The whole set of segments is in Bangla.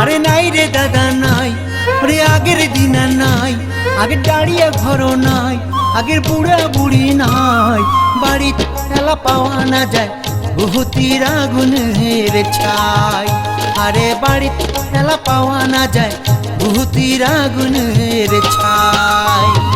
আরে নাই রে দাদা নাই, আরে আগের দিন নাই, আগের দাঁড়িয়ে ঘর নাই, আগের বুড়া বুড়ি নাই বাড়ি খেলা পাওয়া না যায় বহুতির আগুনের ছাই। আরে বাড়ি খেলা পাওয়া না যায় ভূতির আগুনের ছাই।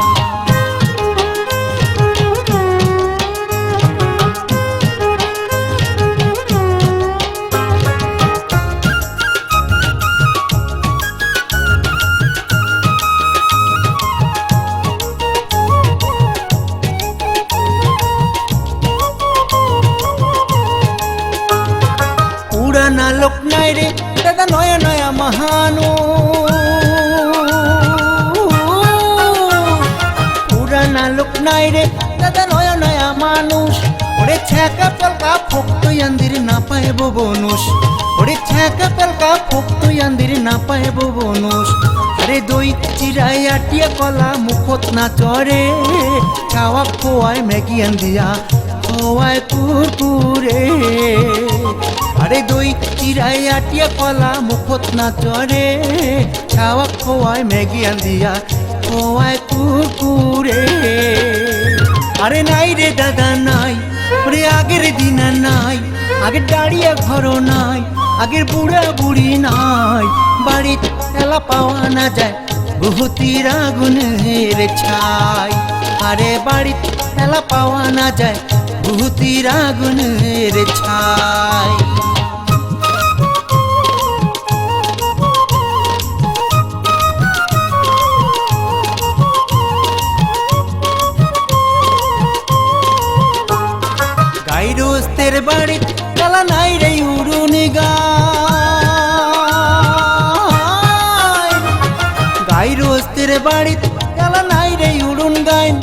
দই চিরাই আটিয়া কলা মুখত না চরে খাওয়া খোয়ায় ম্যাগি আন্দিয়া খোয়ায় কুরকুরে আরে দই চিরাই আটিয়া কলা মুখত না চরে খাওয়া খোয়ায় ম্যাগি আন্দিয়া খোয়ায় কুরকুরে আরে নাই রে দাদা নাই ওরে আগের দিন নাই আগের দাঁড়িয়ে ঘর নাই আগের বুড়া বুড়ি নাই। বাড়ির খেলা পাওয়া না যায়। বহুতির আগুনের ছাই। আরে বাড়ির খেলা পাওয়া না যায়। বহুতির আগুনের ছাই। গাইরোস্তের বাড়ি বাড়ি কালা নাই রে উড়ুন গাইন।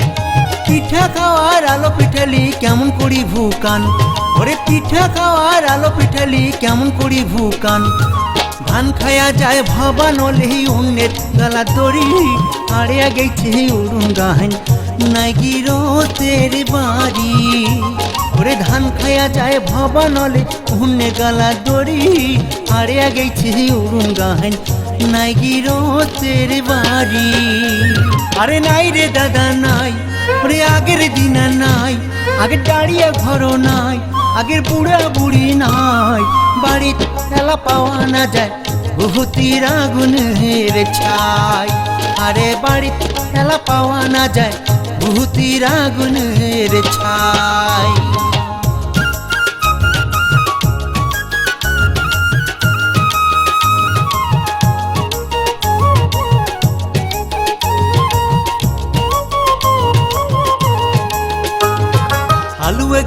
পিঠা খাওয়ার আলো পিঠালি কেমন করি ভুকান। ওরে পিঠা খাওয়ার আলো পিঠালি কেমন করি ভুকান। ধান খায়া যায় ভাবা নলেহি অন্যের গলা দড়ি হারিয়া গেছে উড়ুন গাহান নাকি রোতের বাড়ি, ওরে ধান খায়া যায় ভাবা নলে অন্য গলা দড়ি হারিয়া গেছে উড়ুন গাহান নাকি রোতের বাড়ি আরে নাই রে দাদা নাই ওরে আগের দিন নাই, আগের দাঁড়িয়ে ঘর নাই, আগের বুড়া বুড়ি নাই। বাড়ির খেলা পাওয়া না যায়, বহুতির আগুনের ছাই। আরে বাড়ির খেলা পাওয়া না যায়, বহুতির আগুনের ছাই।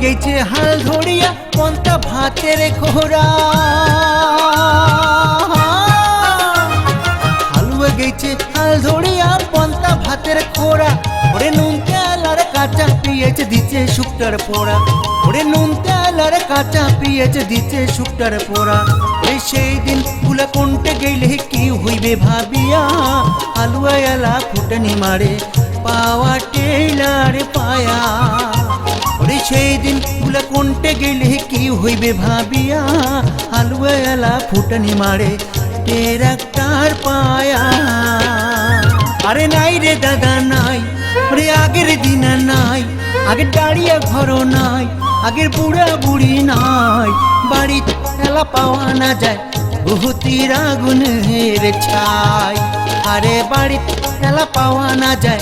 গেছে হাল ধরিয়া পন্তা ভাতের খোরা হালুয়ে গেছে হাল ধরিয়া পন্তা ভাতের খোরা ওরে নুন তেল আর কাঁচা পিঁয়াজ দিচ্ছে শুকটার পোড়া। ওরে নুন তেল আর কাঁচা পিঁয়াজ দিচ্ছে শুকটার পোড়া। ওই সেই দিন ফুলা কোনটে গেলে কি হইবে ভাবিয়া, হালুয়া এলা ফুটনি মারে, পাওয়া টেলার পায়া। ওরে সেই দিন ফুলা কোনটে গেলে কি হইবে ভাবিয়া? হালুয়ালা ফুটনি মারে টেরাক্টার পায়া। আরে নাই রে দাদা, নাই। ওরে আগের দিন নাই। আগের দাঁড়িয়ে ঘর নাই। আগের বুড়া বুড়ি নাই। বাড়ি খেলা পাওয়া না যায়। বহুতির আগুনের ছাই। আরে বাড়ি খেলা পাওয়া না যায়।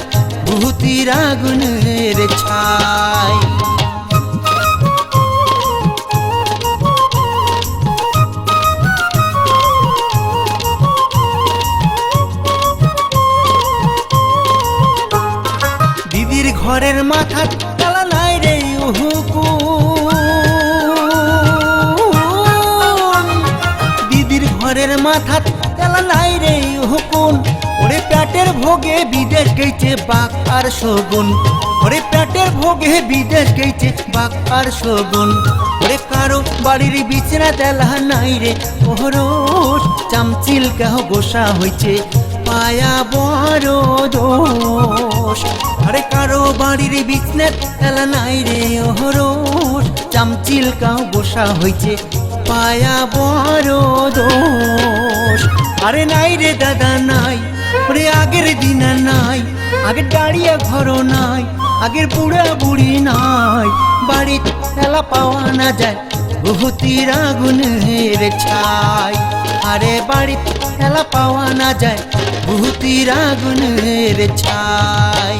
বহুতির আগুনের ছাই। দিদির ঘরের মাথা তালা নাই রে হুকুম দিদির ঘরের মাথা তালা নাই রে হুকুন পেটের ভোগে বিদেশ গেছে বাক আর শগুন। ওরে পেটের ভোগে বিদেশ গেছে বাক আর শগুন। ওরে কারও বাড়ির বিছনা তেলা নাই রে ওহরোজ চামচিল কেহ গোসা হইছে, পায়া বড় দোষ। আরে কারও বাড়ির বিছনা তেলা নাই রে ওহরোজ চামচিল কাহ গোসা হইছে, পায়া বড় দোষ। আরে নাই রে দাদা, নাই। ওরে আগের দিন নাই, আগের দাঁড়িয়ে ঘর নাই, আগের বুড়া বুড়ি নাই। বাড়ি খেলা পাওয়া না যায় বহুতির আগুনের ছাই। আরে বাড়ি খেলা পাওয়া না যায় বহুতির আগুনের ছাই।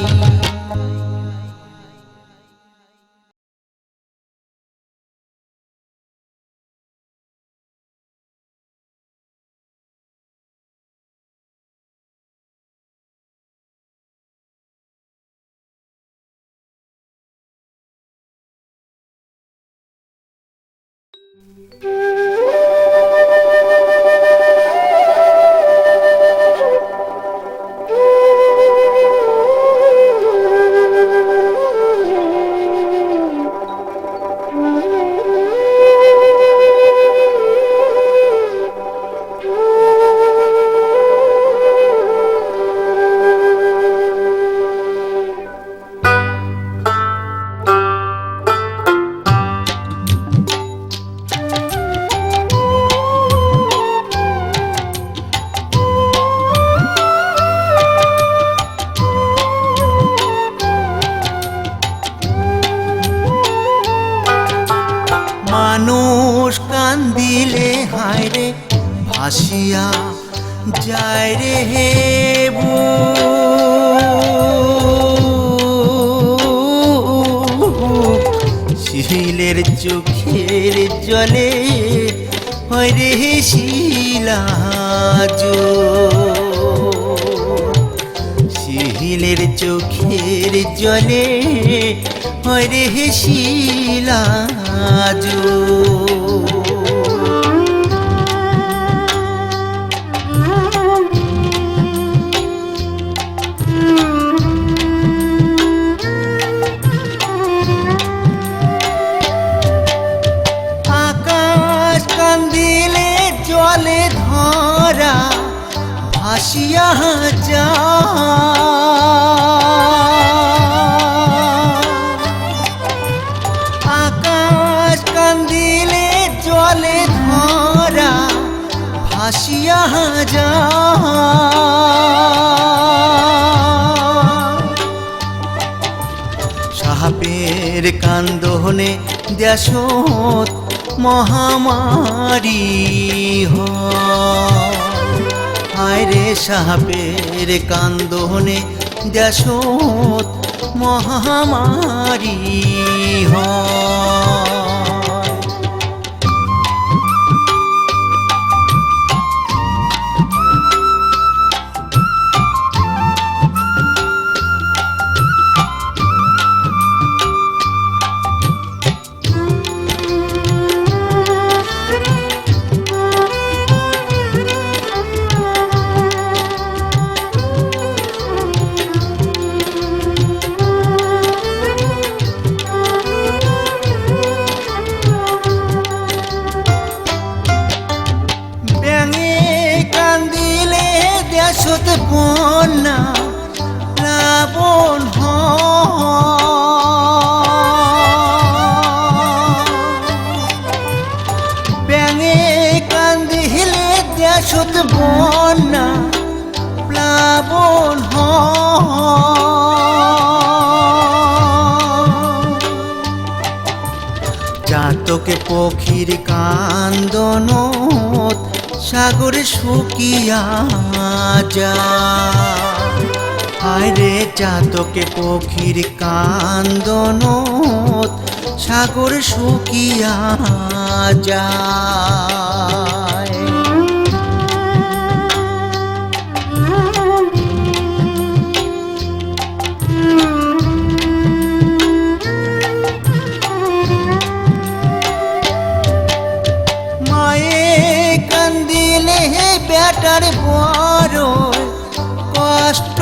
মানুষ শিলাজ আকাশ কান্দিলে জলে ধরা ভাসিয়া যা সাপের কান্দনে দেশত মহামারী হায়। রে সাপের কান্দনে দেশত মহামারী হয়। পক্ষীর কান্দন সাগরে শুকিয়া যা। আরে চাতকে পক্ষীর কান্দন সাগর শুকিয়া যায় বেটার বড় কষ্ট।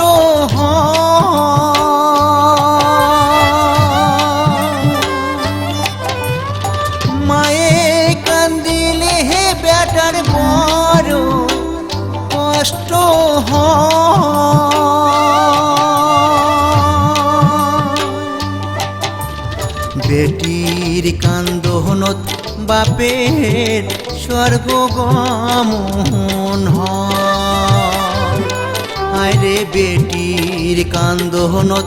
মায়ে কান্দিলে হে বেটার বড় কষ্ট। বেটির কান্দহনত বাপের স্বর্গ গমন হয় আরে বেটির কান্দহনত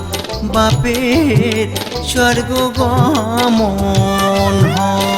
বাপের স্বর্গ গমন হয়।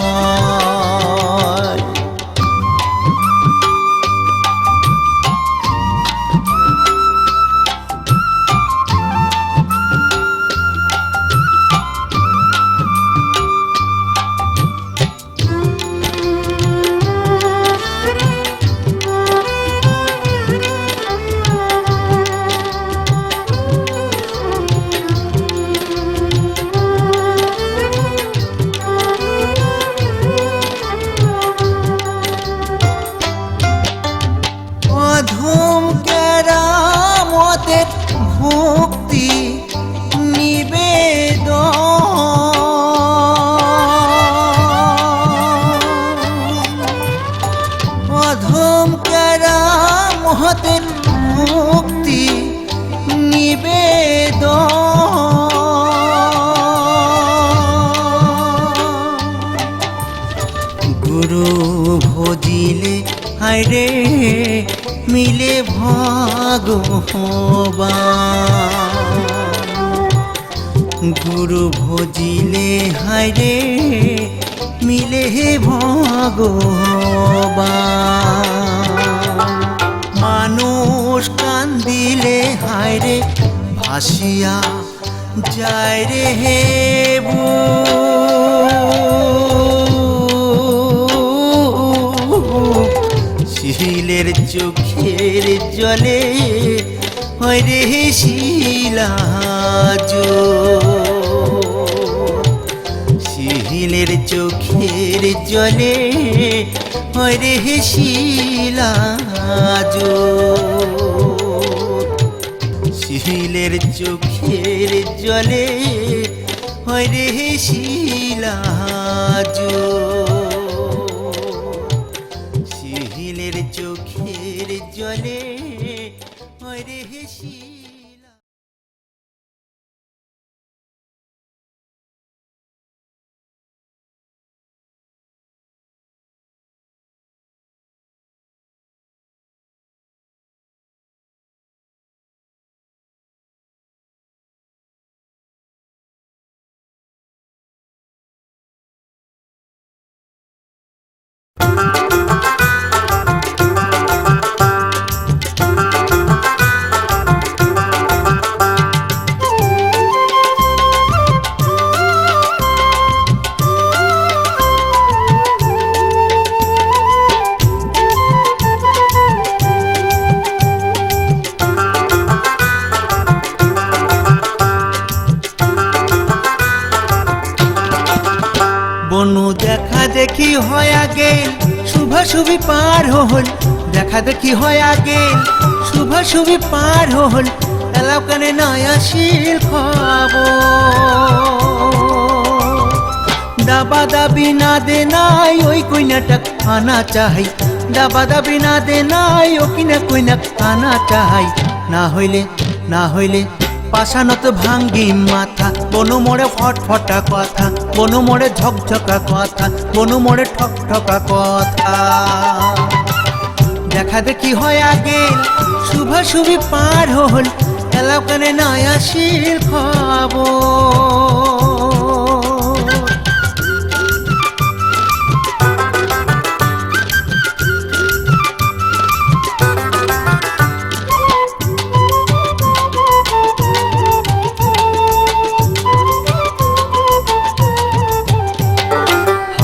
হায়রে মিলে ভগবান গুরু ভজিলে হায়রে মিলে হে ভগবান মানুষ কান্দিলে হায়রে ভাসিয়া যায় রে হে বুক। শিলের চোখের জলে, হয় রে শিলাজ শিলের চোখের জলে, হয় রে শিলাজ শিলের চোখের জলে, হয় রে শিলাজ দেখি হয় আগে? শুভাশুভি পার হল, এলাও কানে নয়া শিল খাব। দাবা দাবি না দে নাই ওই কইনাটা আনা চাই দাবা দাবি না দে নাই ও কিনা কইনা আনা চাই না হইলে না হইলে পাশানত ভাঙ্গি মাথা, বনু মোড়ে ফটফটা কথা, বনু মোড়ে ঝকঝকা কথা, বনু মোড়ে ঠক ঠকা কথা। দেখা দেখি হয় আগে? শুভাশুভি পার হল, এলাও কানে নয়া শিল খাব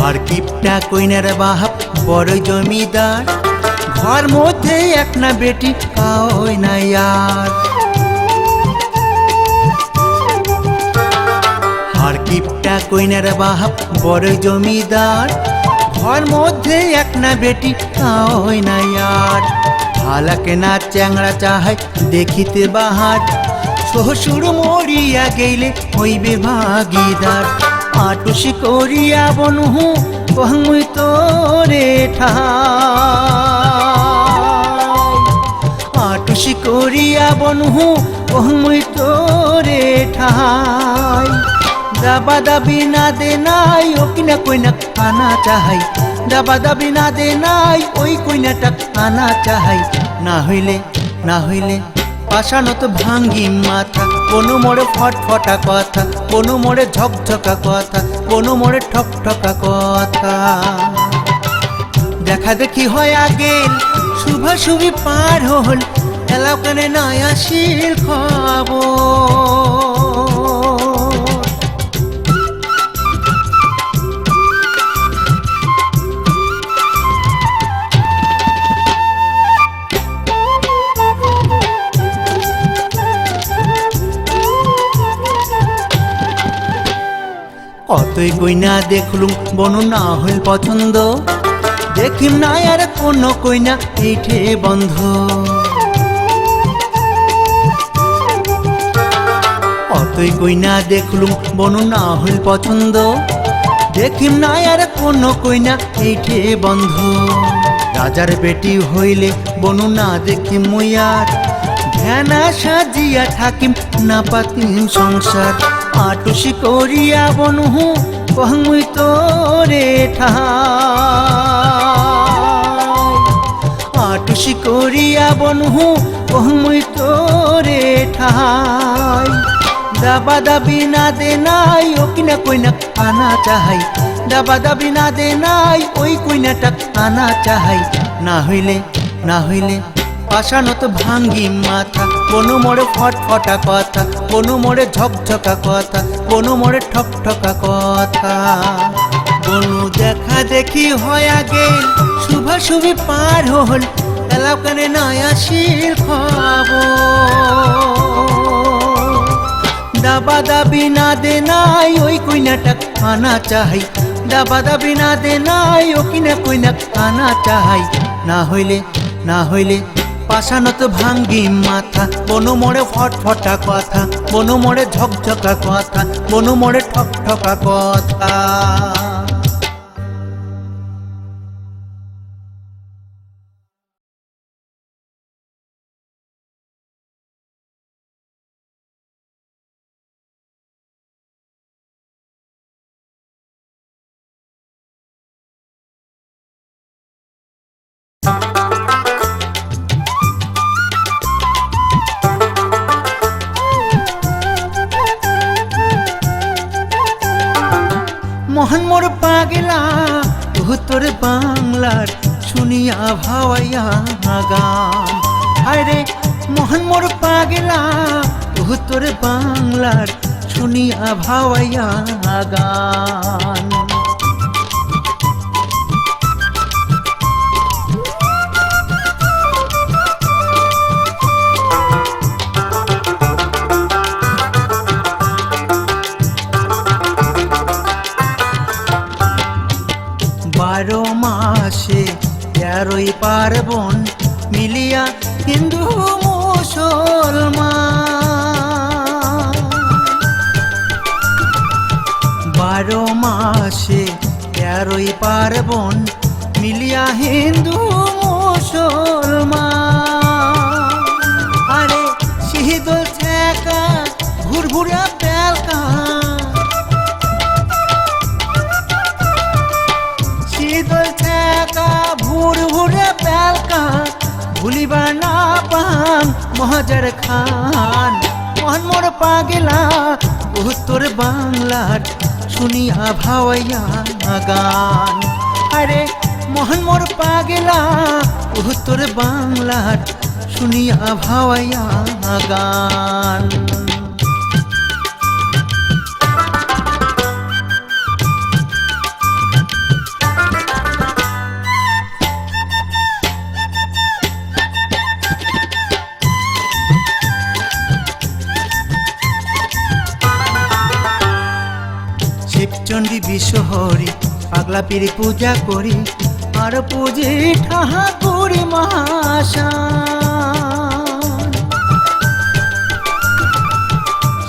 আর কিপটা কইনার বাহাপ বড় জমিদার। ঘর মধ্যে এক না বেটি, কাওই না ইয়ার আর কিপটা কইনার বাহাপ বড় জমিদার। ঘর মধ্যে এক না বেটি, কাওই না ইয়ার হালাকে না চ্যাংড়া চাহাই দেখিতে বাহার। শ্বশুর মরিয়া গেলে হইবে ভাগিদার। আটুসি করিয়া বনহু কহমুই তোরে ঠাই আটুসি করিয়া বনহু কহমুই তোরে ঠাই। দাবা দাবি না দে নাই ও কিনা কইনা আনা চাহাই। দাবা দাবি না দে নাই ওই কইনাটা আনা চাহাই। না হইলে না হইলে পাশানত ভাঙ্গি মাথা। কোনো মোড়ে ফটফটা কথা, কোনো মোড়ে ঝকঝকা কথা, কোনো মোড়ে ঠকঠকা কথা। দেখা দেখি হয় আগে শুভা শুভি পার হল এলাকানে নয়া শিল খবর। কতই কইনা দেখলুম বন না হইল পছন্দ। দেখিম না আর কোন কইনা এইঠে বন্ধ। কতই কইনা দেখলুম বনু না হইল পছন্দ। দেখিম না আর কোন কইনা, এইঠে বন্ধ। রাজার বেটি হইলে বনু না দেখি মুয়ার ধ্যানা সাজিয়া থাকিম না পাতিম সংসার। আটুসি করিয়া বনহু কহমুই তোরে ঠাই। আটুসি করিয়া বনহু কহমুই তোরে ঠাই। দাবা দাবি না দে নাই ও কিনা কইনা আনা চাহাই। দাবা দাবি না দে নাই ওই কইনাটা আনা চাহাই। না হইলে না হইলে পাশানত ভাঙ্গি মাথা কোনো মোড়ে ফটফটা কথা কোনো মোড়ে ঝকঝকা কথা কোনো মোড়ে ঠকঠকা কথা। বনু দেখা দেখি হয় আগে শুভা শুভি পার হল, এলাকানে নয়া শিল খবর। দাবা দাবি না দে নাই, ওই কইনাটা আনা চাহাই। দাবা দাবি না দে নাই, ও কিনা কইনা আনা চাহাই। না হইলে না হইলে পাশানত ভাঙ্গি মাথা, বনু মোড়ে ফটফটা কথা, বনু মোড়ে ঝকঝকা কথা, বনু মোড়ে ঠকঠকা কথা। গান। আরে মোহন মোর পাগলা উত্তর বাংলার শুনিয়া ভাওয়াইয়া গান। বারো মাসে তেরোই পার্বণ মিলিয়া হিন্দু মুসলমান। বারো মাসে তেরোই পার্বণ মিলিয়া হিন্দু মহাজার খান। মোহন মোর পাগেলা উত্তর বাংলার শুনিয়া ভাওয়াইয়া গান। আরে মোহন মোর পাগেলা উত্তর বাংলার শুনিয়া ভাওয়াইয়া গান। বিশ্বহরি পাগলা পীর পূজা করি, আর পুজি ঠাকুরি মহাশান।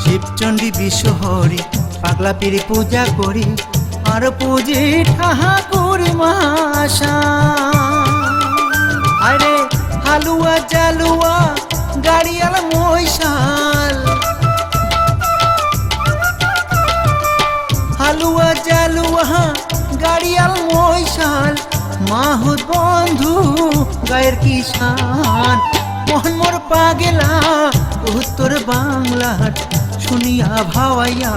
শিবচণ্ডী বিশ্বহরি পাগলা পীর পূজা করি, আর পুজি ঠাকুরি মহাশান। আরে হালুয়া জালুয়া, গাড়িয়াল মহিষাল। হালুয়া জালুয়া গাড়িয়াল, মহিষাল মাহুদ বন্ধু, গায়ের কিষান মোহন মোর পাগেলা, উত্তর বাংলার শুনিয়া ভাওয়াইয়া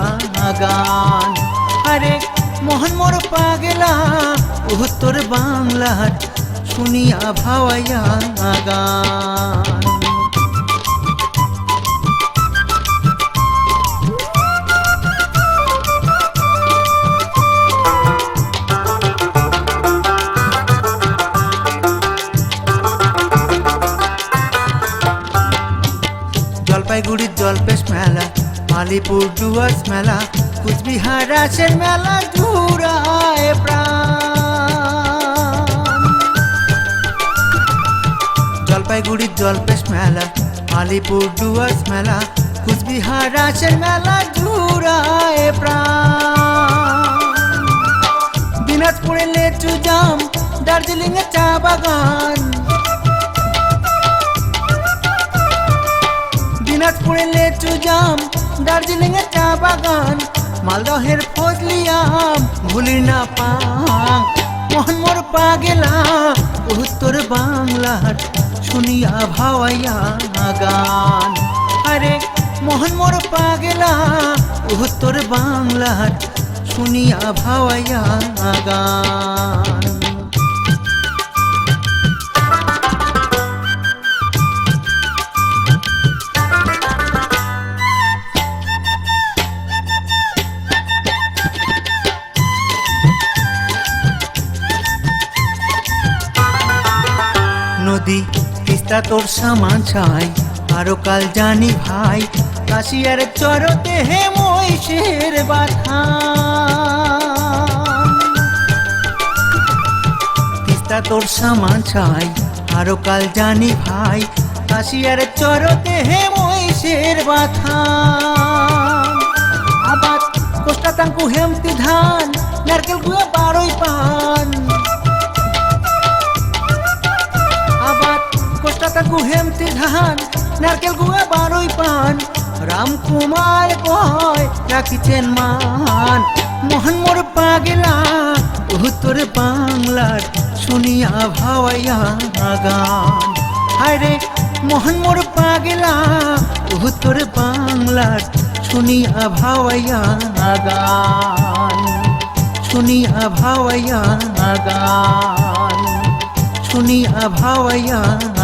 গান। আরে, মোহন মোর পাগেলা, উত্তর বাংলার শুনিয়া ভাওয়াইয়া গান। জলপেশ মেলা আলিপুর ডুয়ার্স মেলা, কুচবিহার রাসের মেলা জুড়ায় প্রাণ। জলপাইগুড়ির জলপেশ মেলা আলিপুর ডুয়ার্স মেলা, কুচবিহার রাসের মেলা জুড়ায় প্রাণ। দিনাজপুরে লেচু জাম দার্জিলিং এ চা বাগান দিনাজপুরে লেচু জাম দার্জিলিং এর চা বাগান, মালদহের ফজলিয়াম ভুলি না পাং মোহন মোর পাগেলা, উত্তর বাংলার শুনিয়া ভাওয়াইয়া গান। আরে মোহন মোর পাগেলা, উত্তর বাংলার শুনিয়া ভাওয়াইয়া গান। নদী তিস্তা তোর সামান চাই। আরও কাল জানি ভাই, কাশিয়ার চরতে হে মহিষের বাথান তিস্তা তোর সামান চাই, আরও কাল জানি ভাই, কাশিয়ার চরতে হে মহিষের বাথান আবার কোষ্টা তাঙ্কু হেমতি ধান ধান নারকেল গুয়া বারোই পান। রামকুমার কয়, রাখিছেন মান। মোহন মোর পাগেলা, উত্তর বাংলার শুনিয়া ভাওয়াইয়া গান। হায়রে মোহন মোর পাগেলা, উত্তর বাংলার শুনিয়া ভাওয়াইয়া গান। শুনিয়া ভাওয়াইয়া গান। अभावयागानि